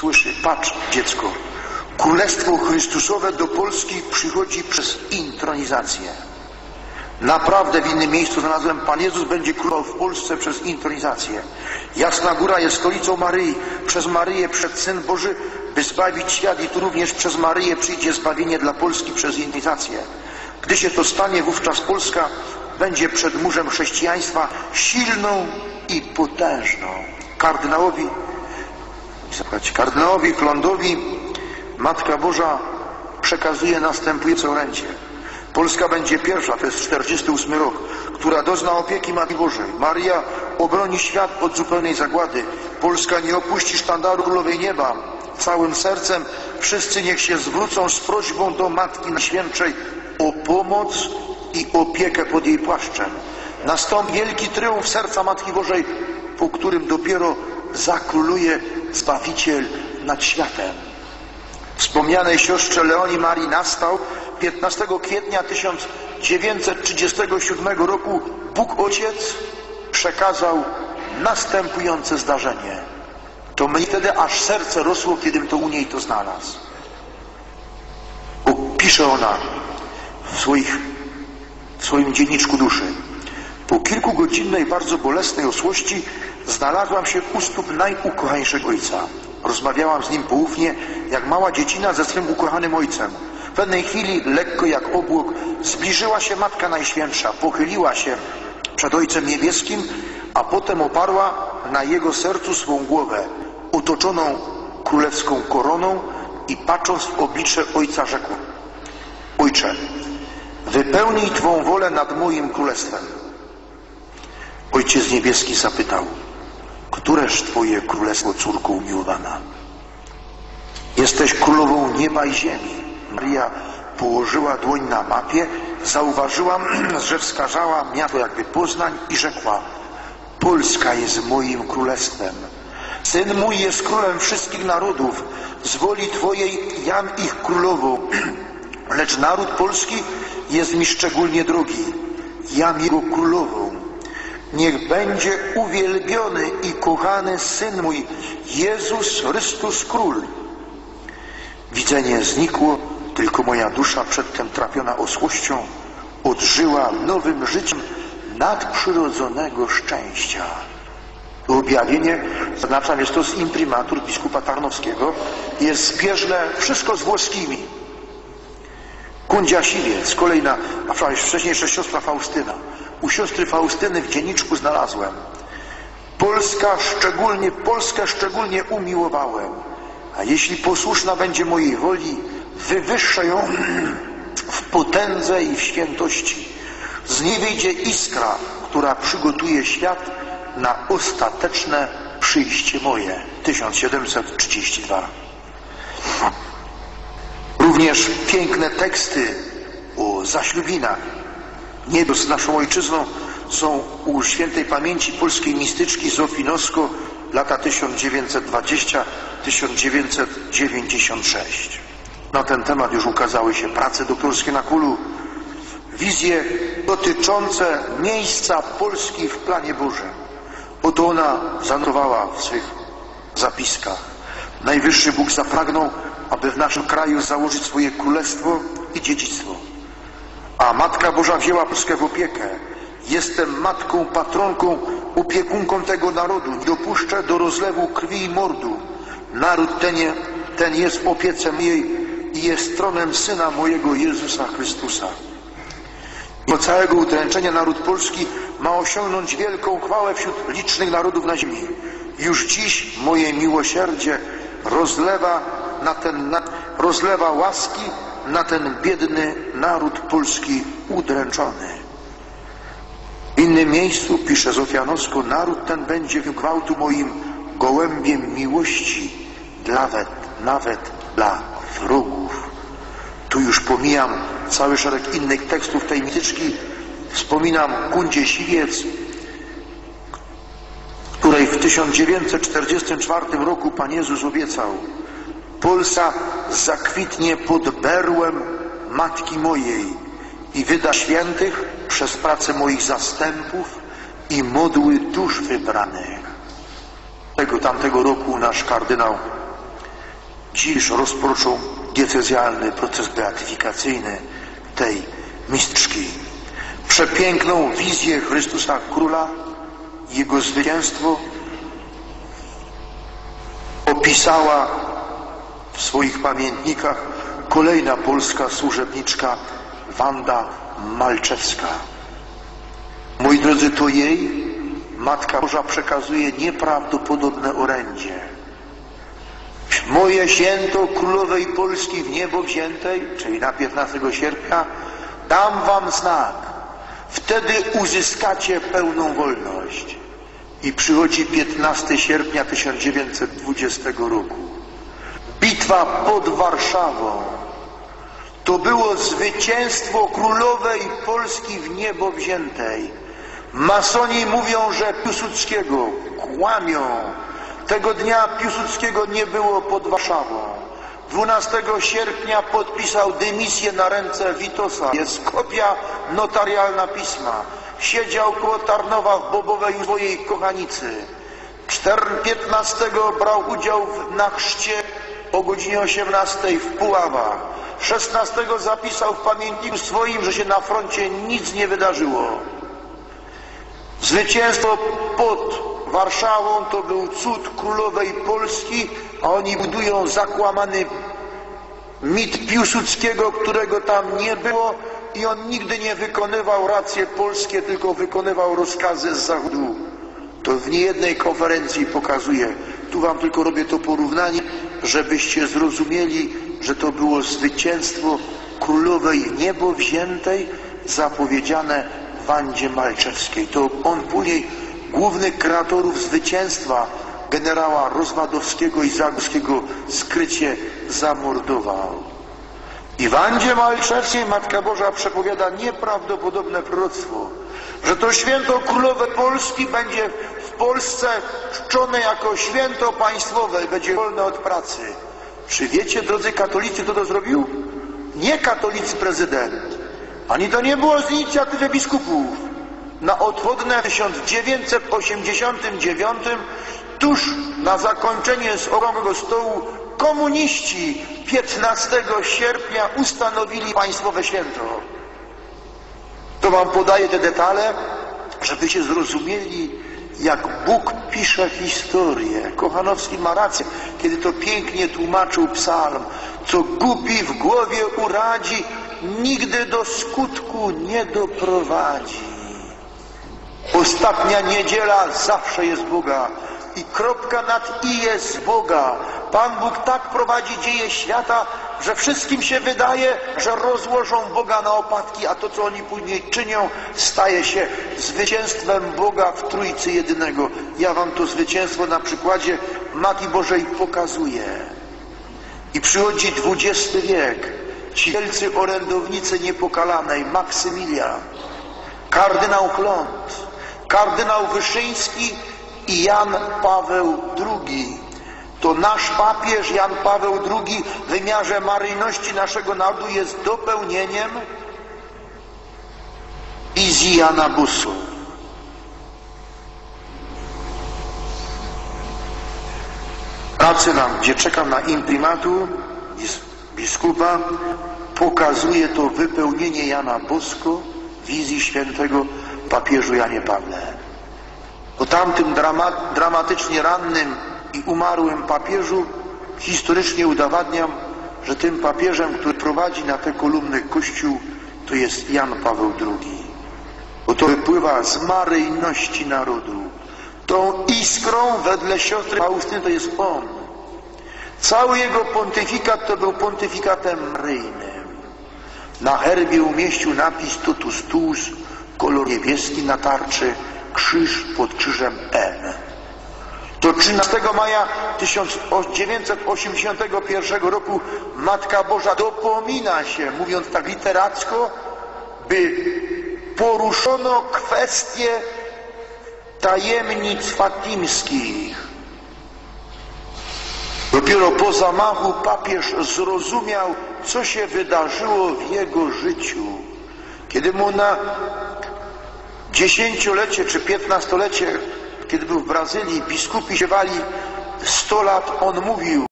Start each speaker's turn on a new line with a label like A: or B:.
A: słyszy, patrz dziecko, Królestwo Chrystusowe do Polski przychodzi przez intronizację. Naprawdę w innym miejscu znalazłem, Pan Jezus będzie królował w Polsce przez intronizację. Jasna Góra jest stolicą Maryi. Przez Maryję przed Syn Boży, by zbawić świat i tu również przez Maryję przyjdzie zbawienie dla Polski przez intronizację. Gdy się to stanie, wówczas Polska będzie przed murzem chrześcijaństwa silną i potężną. Kardynałowi, słuchajcie, kardynałowi Klądowi Matka Boża przekazuje następujące orędzie. Polska będzie pierwsza, to jest 48 rok, która dozna opieki Matki Bożej. Maria obroni świat od zupełnej zagłady. Polska nie opuści sztandaru Królowej Nieba. Całym sercem wszyscy niech się zwrócą z prośbą do Matki Najświętszej o pomoc i opiekę pod jej płaszczem. Nastąpi wielki triumf serca Matki Bożej, po którym dopiero zakróluje Zbawiciel nad światem. Wspomnianej siostrze Leonii Marii nastał 15 kwietnia 1937 roku Bóg Ojciec przekazał następujące zdarzenie. To mnie wtedy aż serce rosło, kiedym to u niej to znalazł. Pisze ona w, swoich, w swoim dzienniczku duszy. Po kilkugodzinnej, bardzo bolesnej osłości znalazłam się u stóp najukochańszego ojca. Rozmawiałam z nim poufnie, jak mała dziecina ze swym ukochanym ojcem. W pewnej chwili, lekko jak obłok, zbliżyła się Matka Najświętsza, pochyliła się przed Ojcem Niebieskim, a potem oparła na jego sercu swą głowę, otoczoną królewską koroną i patrząc w oblicze Ojca rzekła Ojcze, wypełnij Twą wolę nad moim królestwem. Ojciec Niebieski zapytał Któreż Twoje królestwo, córko umiłowana? Jesteś królową nieba i ziemi. Maria położyła dłoń na mapie, zauważyłam, że wskazała miasto jakby Poznań i rzekła Polska jest moim królestwem. Syn mój jest królem wszystkich narodów. Z woli Twojej jam ich królową. Lecz naród polski jest mi szczególnie drogi. Jam jego królową. Niech będzie uwielbiony i kochany Syn mój, Jezus Chrystus Król. Widzenie znikło, tylko moja dusza przedtem trapiona osłością odżyła nowym życiem nadprzyrodzonego szczęścia. Objawienie, zaznaczam, jest to z imprimatur biskupa Tarnowskiego, jest zbieżne wszystko z włoskimi. Kundzia Siwiec, kolejna, a wcześniej jeszcze siostra Faustyna. U siostry Faustyny w dzienniczku znalazłem. Polska szczególnie, Polskę szczególnie umiłowałem, a jeśli posłuszna będzie mojej woli, wywyższę ją w potędze i w świętości. Z niej wyjdzie iskra, która przygotuje świat na ostateczne przyjście moje. 1732. Również piękne teksty o zaślubinach. Niebo z naszą ojczyzną są u świętej pamięci polskiej mistyczki Zofii Nosko lata 1920-1996. Na ten temat już ukazały się prace doktorskie na kulu, wizje dotyczące miejsca Polski w planie Bożym. Oto ona zanotowała w swych zapiskach. Najwyższy Bóg zapragnął, aby w naszym kraju założyć swoje królestwo i dziedzictwo. A Matka Boża wzięła Polskę w opiekę. Jestem matką, patronką, opiekunką tego narodu. Nie dopuszczę do rozlewu krwi i mordu. Naród ten, ten jest w opiece mojej i jest tronem Syna mojego Jezusa Chrystusa. Mimo całego udręczenia naród polski ma osiągnąć wielką chwałę wśród licznych narodów na ziemi. Już dziś moje miłosierdzie rozlewa, na ten, rozlewa łaski na ten biedny naród polski udręczony. W innym miejscu, pisze Zofianowsko, naród ten będzie w gwałtu moim gołębiem miłości, nawet, nawet dla wrogów. Tu już pomijam cały szereg innych tekstów tej mityczki. Wspominam Kundzie Siwiec, której w 1944 roku Pan Jezus obiecał Polska zakwitnie pod berłem Matki mojej i wyda świętych przez pracę moich zastępów i modły dusz wybranych. Tego tamtego roku nasz kardynał Dziś rozpoczął diecezjalny proces beatyfikacyjny tej mistrzki. Przepiękną wizję Chrystusa Króla, Jego zwycięstwo opisała w swoich pamiętnikach kolejna polska służebniczka Wanda Malczewska. Moi drodzy, to jej Matka Boża przekazuje nieprawdopodobne orędzie. Moje święto Królowej Polski w niebo wziętej, czyli na 15 sierpnia, dam wam znak. Wtedy uzyskacie pełną wolność. I przychodzi 15 sierpnia 1920 roku. Bitwa pod Warszawą. To było zwycięstwo Królowej Polski w niebo wziętej. Masoni mówią, że Piłsudskiego kłamią. Tego dnia Piłsudskiego nie było pod Warszawą. 12 sierpnia podpisał dymisję na ręce Witosa. Jest kopia notarialna pisma. Siedział koło Tarnowa w Bobowej swojej kochanicy. 15 brał udział na chrzcie o godzinie 18 w Puławach. 16 zapisał w pamiętniku swoim, że się na froncie nic nie wydarzyło. Zwycięstwo pod Warszawą to był cud królowej Polski, a oni budują zakłamany mit Piłsudskiego, którego tam nie było i on nigdy nie wykonywał racje polskie, tylko wykonywał rozkazy z zachodu. To w niejednej konferencji pokazuje. Tu wam tylko robię to porównanie, żebyście zrozumieli, że to było zwycięstwo królowej niebo wziętej, zapowiedziane Wandzie Malczewskiej. To on później głównych kreatorów zwycięstwa generała Rozwadowskiego i Zagórskiego skrycie zamordował. I Wandzie Malczewskiej Matka Boża przepowiada nieprawdopodobne proroctwo, że to święto królowe Polski będzie Polsce czczone jako święto państwowe będzie wolne od pracy. Czy wiecie, drodzy katolicy, kto to zrobił? Nie katolicy prezydent. Ani to nie było z inicjatywy biskupów. Na odwodne w 1989 tuż na zakończenie z okrągłego stołu komuniści 15 sierpnia ustanowili państwowe święto. To wam podaję te detale, żebyście zrozumieli, jak Bóg pisze historię. Kochanowski ma rację, kiedy to pięknie tłumaczył psalm. Co głupi w głowie uradzi, nigdy do skutku nie doprowadzi. Ostatnia niedziela zawsze jest Boga i kropka nad i jest Boga. Pan Bóg tak prowadzi dzieje świata, że wszystkim się wydaje, że rozłożą Boga na opadki, a to, co oni później czynią, staje się zwycięstwem Boga w Trójcy Jedynego. Ja wam to zwycięstwo na przykładzie Matki Bożej pokazuję. I przychodzi XX wiek. Ci wielcy orędownicy niepokalanej, Maksymilian, kardynał Klont, kardynał Wyszyński i Jan Paweł II. To nasz papież Jan Paweł II w wymiarze maryjności naszego narodu jest dopełnieniem wizji Jana Busu. Pracę nam, gdzie czekam na imprimatu biskupa, pokazuje to wypełnienie Jana Bosko, wizji świętego papieżu Janie Pawle. O tamtym drama, dramatycznie rannym i umarłym papieżu historycznie udowadniam, że tym papieżem, który prowadzi na te kolumny Kościół, to jest Jan Paweł II. Bo to wypływa z maryjności narodu. Tą iskrą wedle siostry Faustyny to jest on. Cały jego pontyfikat to był pontyfikatem maryjnym. Na herbie umieścił napis totus tuus, kolor niebieski na tarczy, krzyż pod krzyżem M. To 13 maja 1981 roku Matka Boża dopomina się, mówiąc tak literacko, by poruszono kwestię tajemnic fatimskich. Dopiero po zamachu papież zrozumiał, co się wydarzyło w jego życiu. Kiedy mu na dziesięciolecie czy piętnastolecie, kiedy był w Brazylii, biskupi siewali sto lat, on mówił,